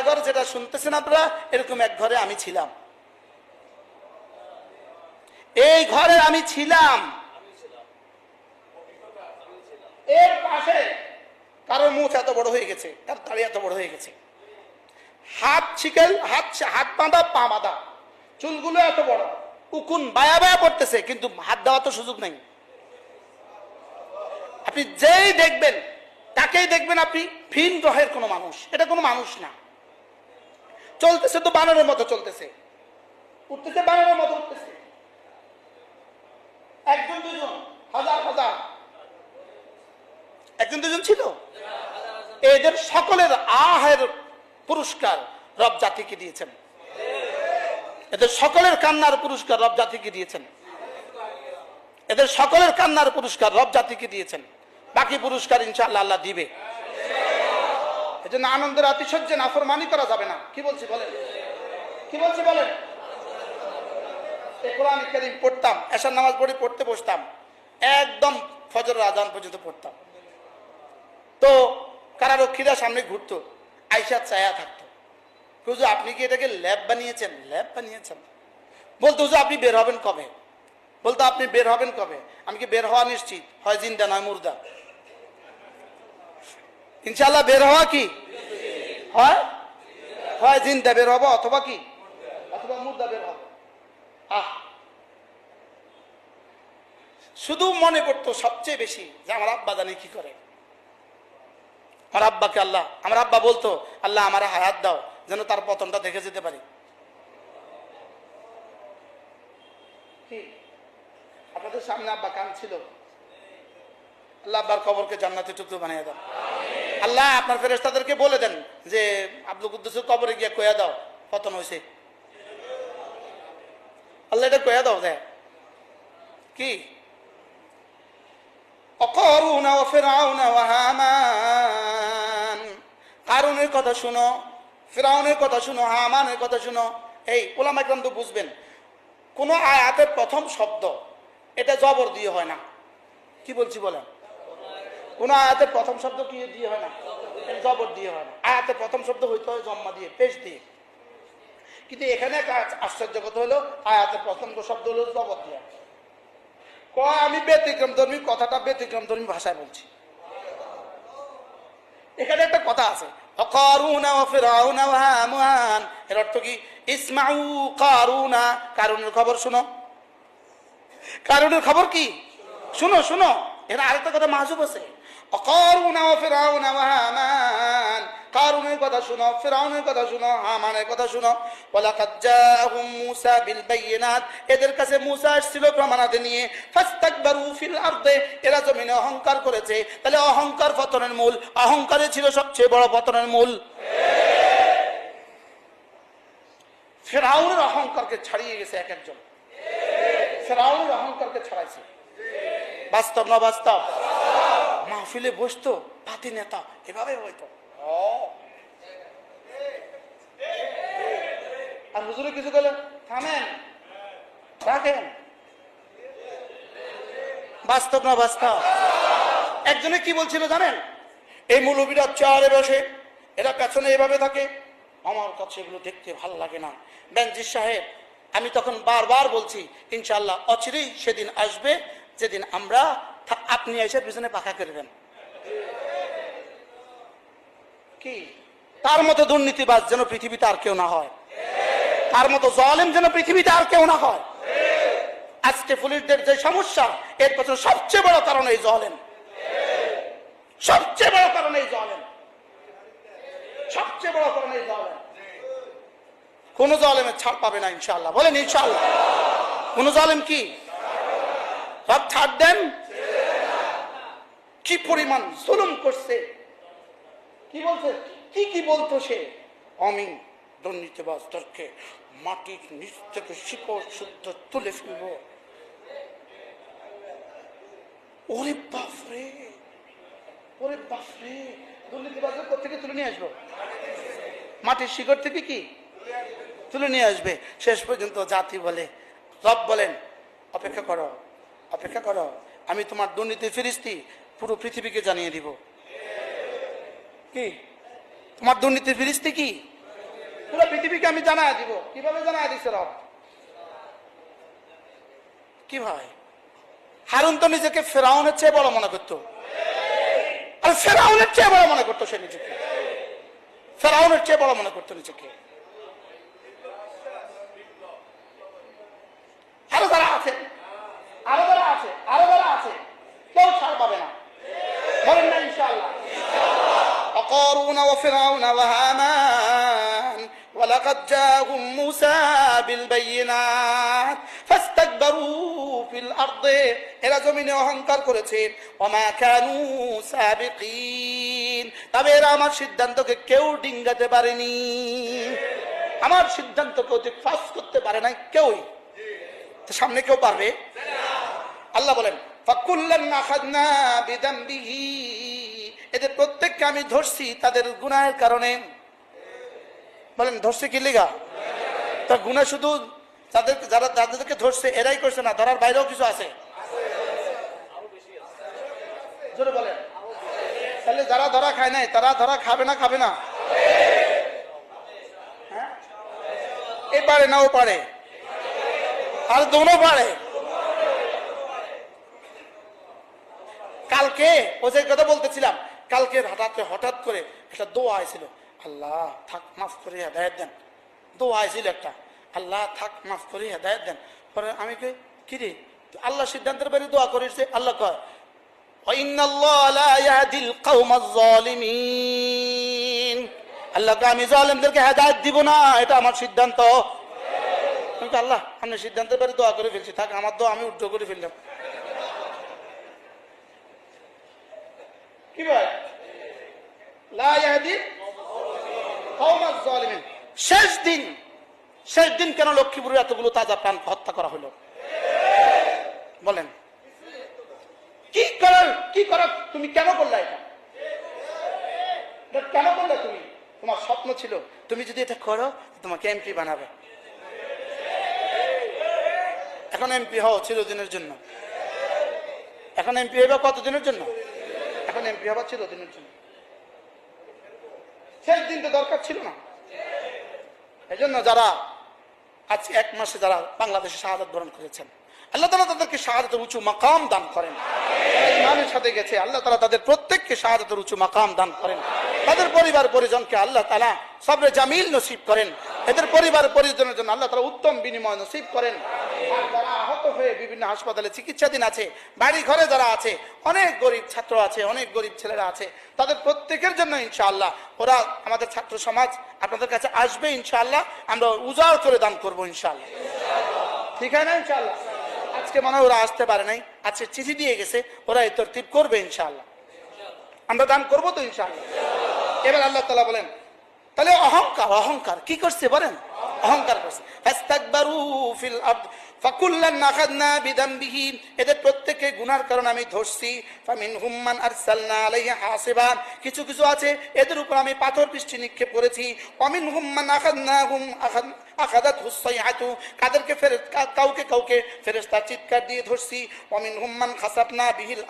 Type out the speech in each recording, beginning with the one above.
কান্নাঘর যেটা শুনতেছেন আপনারা, এরকম এক ঘরে আমি ছিলাম। এই ঘরে আমি ছিলাম। এর পাশে কারোর মুখ এত বড় হয়ে গেছে তার দাড়ি এত বড় হয়ে গেছে। হাত ছিকেল হাত হাত বাঁধা, পা বাঁধা। চুলগুলো এত বড়, উকুন বায়া বায়া পড়তেছে, কিন্তু হাত দেওয়া তো সুযোগ নেই। আপনি যেই দেখবেন, তাকেই দেখবেন আপনি ভিন গ্রহের কোনো মানুষ। এটা কোনো মানুষ না। চলতেছে তো বানরের মতো চলতেছে। উঠতেছে বানরের মতো উঠতেছে। একজন, দুজন, হাজার হাজার। একজন, দুজন ছিল? এদের সকলের আহের পুরস্কার রব জাতিকে দিয়েছেন। এদের সকলের কান্নার পুরস্কার রব জাতিকে দিয়েছেন। এদের সকলের কান্নার পুরস্কার রব জাতিকে দিয়েছেন। বাকি পুরস্কার ইনশাআল্লাহ আল্লাহ দিবে। এজন্য আনন্দের আতিশয্যে নাফরমানি করা যাবে না। কি বলছি বলেন? কি বলছি বলেন? কোরআন কারীম পড়তাম, এশার নামাজ পড়ে পড়তে বসতাম, একদম ফজর আজান পর্যন্ত পড়তাম। তো কারারক্ষীরা সামনে ঘুরতো আইসা চায়া থাকতো। হুজুর, আপনি কি এটাকে ল্যাব বানিয়েছেন? ল্যাব বানিয়েছেন। বলতো, হুজুর, আপনি বের হবেন কবে? বলতো, আপনি বের হবেন কবে? আমি কি বের হওয়া নিশ্চিত? হয় জিন্দা, নয় মুর্দা। ইনশাল্লাহ বের হওয়া কি? হয়? হয় জিন্দা বের হব অথবা কি? অথবা মুর্দা বের হব। আহ। শুধু মনে করতো সবচেয়ে বেশি যে আমার আব্বা জানি কি করে। আমার আব্বাকে আল্লাহ, আমার আব্বা বলতো, আল্লাহ, আমার হায়াত দাও, যেন তার পতনটা দেখে যেতে পারি? আপনাদের সামনে আব্বা কান ছিল আল্লাহ আব্বার কবরকে জান্নাতে টুকরো বানিয়ে দাও। আল্লাহ, আপনার ফেরেস্তাদেরকে বলে দেন যে, আব্দুল কুদ্দুসের কবরে গিয়ে কয়া দাও, পতন হয়েছে আল্লাহ এটা কয়া দাও দেয় কি? অকরুন কথা কথা কথা শুনো। এই তো বুঝবেন, কোনো আয়াতের প্রথম শব্দ, এটা জবর দিয়ে হয় না। কি বলছি বলেন? কোন আয়াতের প্রথম শব্দ কি দিয়ে হয় না? জবর দিয়ে হয় না। আয়াতের প্রথম শব্দ হইতে হয় জম্মা দিয়ে, পেশ দিয়ে। কিন্তু এখানে আশ্চর্য কথা হলো, আয়াতের প্রথম শব্দ হলো জবর দিয়ে। কয় আমি ব্যতিক্রম ধর্মী, কথাটা ব্যতিক্রম ধর্মী ভাষায় বলছি। এখানে একটা কথা আছে, অকারুনা এর অর্থ কি? ইসমাউ কারুনা। কারুনের খবর শুনো। কারুনের খবর কি? শুনো শুনো। এর আরেকটা কথা মাহজুব আছে। কারুনের কথা শুনো, ফিরাউনের কথা শুনো, হামানের কথা শুনো। মূসা বিল বাইয়িনাত। এদের কাছে মূসা আসছিল প্রমাণাদি নিয়ে। ফাস্তাকবারু ফিল আরদে। এরা জমিনে অহংকার করেছে। তাহলে অহংকার পতনের মূল। অহংকারে ছিল সবচেয়ে বড় পতনের মূল। ফেরাউনের অহংকারকে ছাড়িয়ে গেছে এক একজন। ফেরাউনের অহংকারকে ছাড়াইছে। বাস্তব না বাস্তব? মাহফিলে বসতো, পাতি নেতা, এভাবে হইতো। আর হুজুরে কিছু গেলে থামেন রাখেন বাস্তব না বাস্তব? একজনে কি বলছিল জানেন? এই মৌলবীরা চেয়ারে বসে, এরা পেছনে এভাবে থাকে। আমার কাছে এগুলো দেখতে ভালো লাগে না। বেনজির সাহেব, আমি তখন বারবার বলছি ইনশাল্লাহ অচিরেই সেদিন আসবে, যেদিন আমরা আপনি এসে পিছনে পাখা করবেন কি? তার মতো দুর্নীতিবাজ যেন পৃথিবীতে আর কেউ না হয়। তার মতো জলেম যেন পৃথিবীতে আর কেউ না হয়। আজকে পুলিশদের যে সমস্যা, এর পেছনে সবচেয়ে বড় কারণ এই জলেম। সবচেয়ে বড় কারণ এই জলেম। সবচেয়ে বড় কারণ এই জলেম। কোন জলেমের ছাড় পাবে না ইনশাল্লাহ বলেন ইনশাল্লাহ কোন জলেম কি? সব ছাড় দেন। কি পরিমাণ জুলুম করছে? কি বলছে? কি কি বলতো সে? আমি দুর্নীতিবাজদেরকে মাটির নিচ থেকে শিকড় শুদ্ধ তুলে ফেলব। ওরে বাপরে! ওরে বাপরে! দুর্নীতিবাজের থেকে তুলে নিয়ে আসব? মাটির শিকড় থেকে কি? তুলে নিয়ে আসবে। শেষ পর্যন্ত জাতি বলে, রব বলেন, অপেক্ষা করো অপেক্ষা করো। আমি তোমার দুর্নীতি ফিরিস্তি পুরো পৃথিবীকে জানিয়ে দিব। কি? তোমার দুর্নীতির ফিরিস্তি কি? পুরো পৃথিবীকে আমি জানাই দিব। কীভাবে জানাই দিছে রব? ভাই? হারুন তো নিজেকে ফেরাউনের চেয়ে বড় মনে করতো। আর ফেরাউনের চেয়ে বড় মনে করতো সে নিজেকে। ফেরাউনের চেয়ে বড় মনে করতো নিজেকে। আরও যারা আছে আরও যারা আছে, আরও যারা আছে, কেউ ছাড় পাবে না। বলেন না ইনশাআল্লাহ وقارون وفرعون وهامان ولقد جاءهم موسى بالبينات فاستكبروا في الأرض এরা জমিনে অহংকার করেছে ওমা কানু সাবিকিন তবে এরা আমার সিদ্ধান্তকে কেউ ডিঙ্গাতে পারেনি আমার সিদ্ধান্তকে অতি ফাঁস করতে পারে নাই কেউই তো সামনে কেউ পারবে আল্লাহ বলেন ফাকুল্লান আখাদনা বিদামবিহি এদের প্রত্যেককে আমি ধরছি তাদের গুনাহের কারণে। বলেন, ধরছে কি লিগা? তা গুনাহ শুধু তাদের, যারা তাদেরকে ধরছে, এরাই করছে না, ধরার বাইরেও কিছু আছে? তাহলে যারা ধরা খায় নাই, তারা ধরা খাবে না খাবে না? হ্যাঁ? এ পারে না, ও পারে। আর দোনো পারে। কালকে ও যে কথা বলতেছিলাম, কালকে হঠাৎ হঠাৎ করে একটা দোয়া আইছিল। আল্লাহ, থাক, মাফ করে, হেদায়ত দেন। দোয়া আইছিল একটা। আল্লাহ, থাক, মাফ করে, হেদায়ত দেন। পরে আমি কে কি রে? আল্লাহ সিদ্ধান্তের বাইরে দোয়া করেছে। আল্লাহ কয় আমি জালেমদেরকে হেদায়ত দিব না। এটা আমার সিদ্ধান্ত। আল্লাহ, আমি সিদ্ধান্তের বাইরে দোয়া করে ফেলছি। থাক, আমার দোয়া আমি উদ্ধ করে ফেললাম। কি ভাই লা ইয়াহদি কওমাজ শেষ দিন শেষ দিন কেন লক্ষ্মীপুরে এতগুলো তাজা প্রাণ হত্যা করা হলো? বলেন। কি করার কি করার, তুমি কেন করলে এটা? কেন করলে তুমি? তোমার স্বপ্ন ছিল, তুমি যদি এটা করো, তোমাকে এমপি বানাবে। এখন এমপি হও চিরদিনের জন্য। এখন এমপি হইবা কতদিনের জন্য? এখন এমপি হবা চিরদিনের জন্য। শেষ দিন তো দরকার ছিল না। এই জন্য যারা আজ এক মাসে যারা বাংলাদেশে শাহাদত বরণ করেছেন, আল্লাহ তালা তাদেরকে শাহাদতের উঁচু মাকাম দান করেন। ইমানের সাথে গেছে, আল্লাহ তালা তাদের প্রত্যেককে শাহাদতের উঁচু মাকাম দান করেন। তাদের পরিবার পরিজনকে আল্লাহ তালা সবরে জামিল নসিব করেন। এদের পরিবার পরিজনের জন্য আল্লাহ তালা উত্তম বিনিময় নসিব করেন। হয়ে বিভিন্ন হাসপাতালে চিকিৎসাধীন আছে বাড়ি ঘরে যারা আছে, অনেক গরিব ছাত্র আছে, অনেক গরিব ছেলেরা আছে, তাদের প্রত্যেকের জন্য ইনশাআল্লাহ ওরা আমাদের ছাত্র সমাজ আপনাদের কাছে আসবে ইনশাআল্লাহ, আমরা উজাড় করে দান করব ইনশাআল্লাহ। ঠিক আছে না ইনশাআল্লাহ? আজকে মনে হয় ওরা আসতে পারে নাই, আজকে চিঠি দিয়ে গেছে, ওরা এই তরতিব করবে ইনশাআল্লাহ। আমরা দান করব তো ইনশাআল্লাহ। এবার আল্লাহ তালা বলেন, তাহলে অহংকার অহংকার, কি করছে বলেন? অহংকার এদের গুনার আমি ধরছি। কিছু কিছু আছে এদের উপর আমি পাথর নিক্ষেপ করেছি। অমিন হুম্মান কাউকে কাউকে চিৎকার দিয়ে ধরছি। অমিন হুম্মান খাসাবনা বিহিল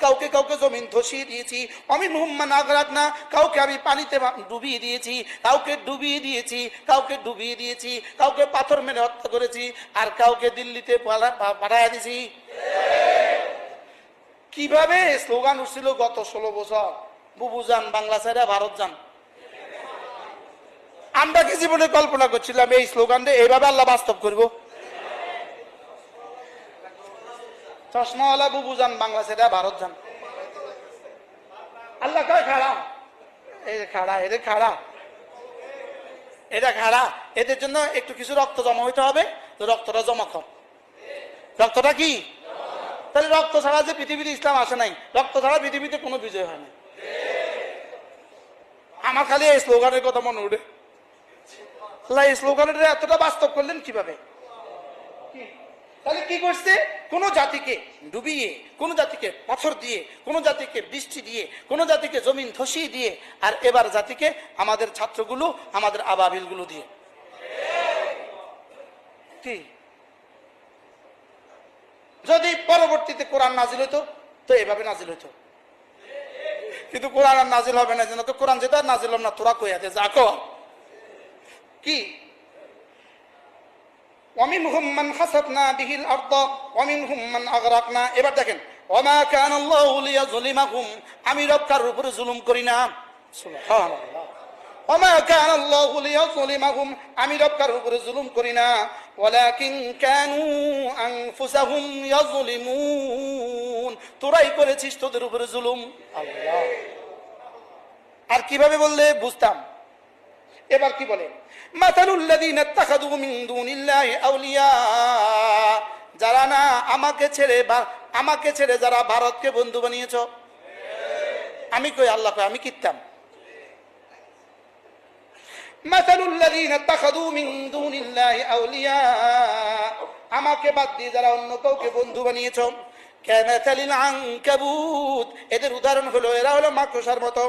কাউকে কাউকে জমিন ধসিয়ে দিয়েছি। অমিন হুম্মান আগরাকনা কাউকে আমি পানিতে ডুবিয়ে দিয়েছি, কাউকে ডুবিয়ে দিয়েছি, কাউকে ডুবিয়ে দিয়েছি, কাউকে পাথর মেরে হত্যা করেছি, আর কাউকে দিল্লিতে পালা- পা- পাঠাইয়া দিয়েছি কীভাবে স্লোগান উঠছিল গত ষোলো বছর? বুবু যান, বাংলা সাইডা ভারত যান। আমরা কি জীবনে কল্পনা করছিলাম এই স্লোগান দিয়ে এইভাবে আল্লাহ বাস্তব করব? চশমাওয়ালা বুবু যান, বাংলা সেটা ভারত যান। আল্লাহ খাড়া। এই খাড়া এদের খাড়া। এটা ঘাড়া, এদের জন্য একটু কিছু রক্ত জমা হইতে হবে, তো রক্তটা জমা কর রক্তটা কি? তাহলে রক্ত ছাড়া যে পৃথিবীতে ইসলাম আসে নাই, রক্ত ছাড়া পৃথিবীতে কোনো বিজয় হয় না। আমার খালি এই স্লোগানের কথা মনে উঠে এই স্লোগানের এতটা বাস্তব করলেন কীভাবে? তাহলে কি করছে? কোন জাতিকে ডুবিয়ে, কোন জাতিকে পাথর দিয়ে, কোন জাতিকে বৃষ্টি দিয়ে, কোন জাতিকে জমিন ধসিয়ে দিয়ে, আর এবার জাতিকে আমাদের ছাত্রগুলো, আমাদের আবাবিলগুলো দিয়ে। কি? যদি পরবর্তীতে কোরআন নাজিল হতো তো এভাবে নাজিল হতো কিন্তু কোরআন আর নাজিল হবে না যেন তো কোরআন যেটা নাজিল হবে না, তোরা কইয়া দে, যা কো? অমিন হুম্মান হাসাতনা বিহিল আর্দ অমিন হুম্মান আগরাকনা। এবার দেখেন অমা কান আল্লাহ জলিমাহুম আমি রক্ষার উপরে জুলুম করি না। অমা কান আল্লাহ জলিমাহুম আমি রক্ষার উপরে জুলুম করি না। ওয়ালাকিন কানু আনফুসাহুম ইয়াজলিমুন তোরাই করেছিস তোদের উপরে জুলুম। আল্লাহ। আর কীভাবে বললে? বুঝতাম। এবার কি বলে যারা না আমাকে ছেড়ে বা- আমাকে ছেড়ে যারা ভারতকে বন্ধু বানিয়েছ? আমি কই আল্লাহ কই আমি কিতাম আমাকে বাদ দিয়ে যারা অন্য কাউকে বন্ধু বানিয়েছো? কামাতালিল আনকাবুত এদের উদাহরণ হলো, এরা হলো মাকড়সার মতো।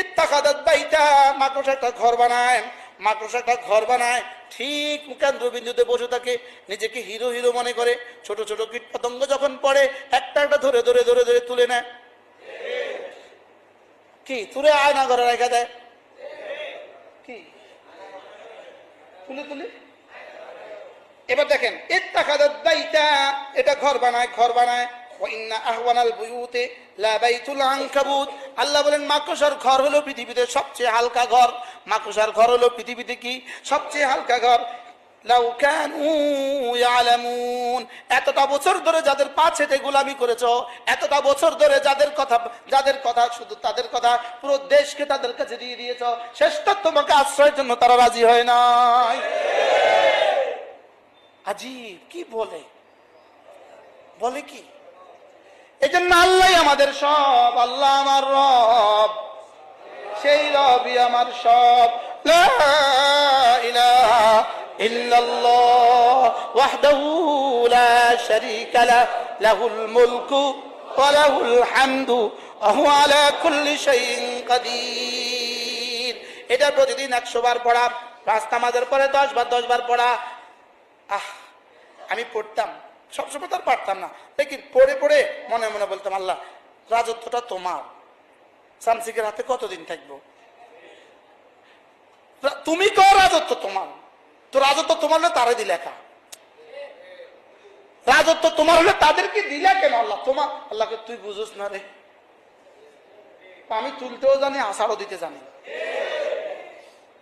ইত্তাখাদাত বাইতা, মাকড়সা একটা ঘর বানায়। মাকড়সা একটা ঘর বানায়, ঠিক কেন্দ্রবিন্দুতে বসে থাকে নিজেকে হিরো হিরো মনে করে। ছোট ছোট কীট পতঙ্গ যখন পড়ে, একটা একটা ধরে ধরে ধরে ধরে তুলে নেয়। কি? তুলে আয়না ঘরে রেখে দেয়? কি? তুলে তুলে? এবার দেখেন, ইত্তাখাদাত বাইতা, এটা ঘর বানায় ঘর বানায়। আল্লাহ বলেন, মাকড়সার ঘর হলো পৃথিবীতে সবচেয়ে হালকা ঘর। মাকড়সার ঘর হলো পৃথিবীতে কি? সবচেয়ে হালকা ঘর। এতটা বছর ধরে যাদের পা গোলামি করেছ, এতটা বছর ধরে যাদের কথা যাদের কথা, শুধু তাদের কথা, পুরো দেশকে তাদের কাছে দিয়ে দিয়েছ শেষটা তোমাকে আশ্রয়ের জন্য তারা রাজি হয় নাই। আজীব, কি বলে? বলে কি? আমাদের সব, আল্লাহ আমার রব। সেই রবই আমার সব। লাহুল এটা প্রতিদিন একশো বার পড়া পাঁচ নামাজের পরে দশ বার দশ বার পড়া। আহ, আমি পড়তাম। সবসময় তো আর পারতাম না। লেকিন পড়ে পড়ে মনে মনে বলতাম, আল্লাহ, রাজত্বটা তোমার। সামসিকের হাতে কতদিন থাকব? তুমি কো রাজত্ব তোমার। তো রাজত্ব তোমার হলে তারে দিলে একা। রাজত্ব তোমার হলে তাদেরকে দিলে কেন? আল্লাহ তোমার আল্লাহকে তুই বুঝোস না রে। আমি তুলতেও জানি, আষাঢ়ও দিতে জানি।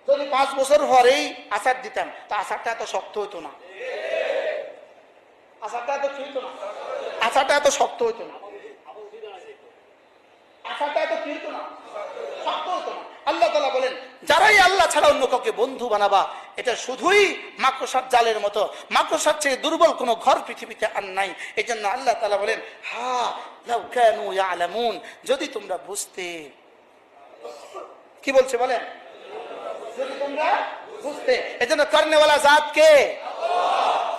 যদি পাঁচ বছর পরেই আচার দিতাম, তা আচারটা এত শক্ত হইতো না। আচারটা এত কি হইতো না। আচারটা এত শক্ত হইতো না। আচারটা এত কি হইতো না। শক্ত হইতো না। আল্লাহ তালা বলেন যারাই আল্লাহ ছাড়া অন্য কাউকে বন্ধু বানাবা এটা শুধুই মাকড়সার জালের মতো। মাকড়সার চেয়ে দুর্বল কোনো ঘর পৃথিবীতে আর নাই। এই জন্য আল্লাহ তালা বলেন হা লাউ কানু ইয়ালামুন। যদি তোমরা বুঝতে কি বলছে বলেন? যদি তোমরা বুঝতে এজন্য কর্নেওয়ালা জাত কে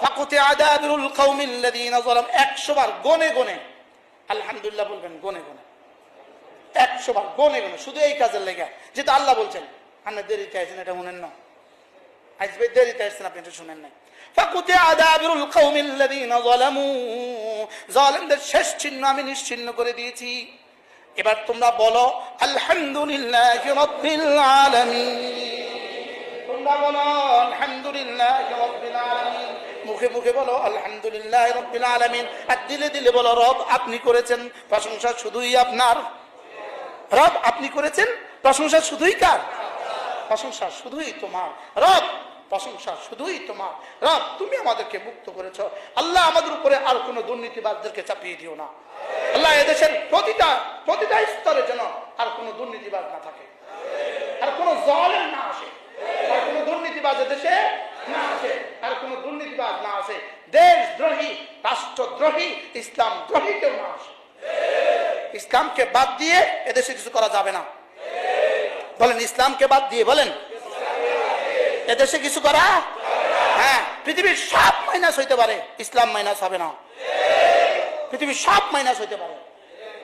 ফাকুতে আদাবিরুল কওমিল্লাযীনা যালাম 100 বার গনে। গনে বলবেন গনে গনে। 100 বার গনে, শুধু এই কাজের লেগে। যেটা আল্লাহ বলছেন দেরিতে এটা দেরিতে আসছেন আপনি শেষ চিহ্ন আমি নিশ্চিহ্ন করে দিয়েছি। এবার তোমরা বলো, আলহামদুলিল্লাহি তোমরা বলো, আলহামদুলিল্লাহ মুখে মুখে বলো, আলহামদুলিল্লাহ আলামিন। আর দিলে দিলে বলো, রব আপনি করেছেন, প্রশংসা শুধুই আপনার। রব আপনি করেছেন, প্রশংসা শুধুই কার? প্রশংসা শুধুই তোমার। রব, প্রশংসা শুধুই তোমার। রব, তুমি আমাদেরকে মুক্ত করেছ। আল্লাহ আমাদের উপরে আর কোনো দুর্নীতিবাদদেরকে চাপিয়ে দিও না। আল্লাহ এদেশের প্রতিটা প্রতিটা স্তরে যেন আর কোনো দুর্নীতিবাদ না থাকে। আর কোনো জলের না আসে। আর কোনো দুর্নীতিবাদ দেশে না আছে, আর কোনো দুর্নীতিবাজ না আসে দেশদ্রোহী, রাষ্ট্রদ্রোহী ইসলাম দ্রোহী কেউ না আসে ইসলামকে বাদ দিয়ে এদেশে কিছু করা যাবে না। বলেন, ইসলামকে বাদ দিয়ে বলেন। এদেশে কিছু করা হ্যাঁ পৃথিবীর সব মাইনাস হইতে পারে। ইসলাম মাইনাস হবে না। পৃথিবীর সব মাইনাস হইতে পারে।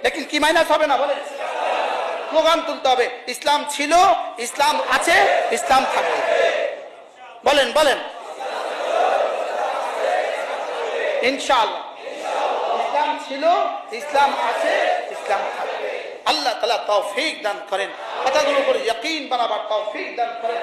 লেকিন কি মাইনাস হবে না বলেন? স্লোগান তুলতে হবে, ইসলাম ছিল, ইসলাম আছে, ইসলাম থাকবে। বলেন বলেন। ইনশাআল্লাহ। ইসলাম ছিল, ইসলাম আছে, ইসলাম থাকবে। আল্লাহ তালা তৌফিক দান করেন। কথাগুলো করে ইয়কিন বানাবার তৌফিক দান করেন।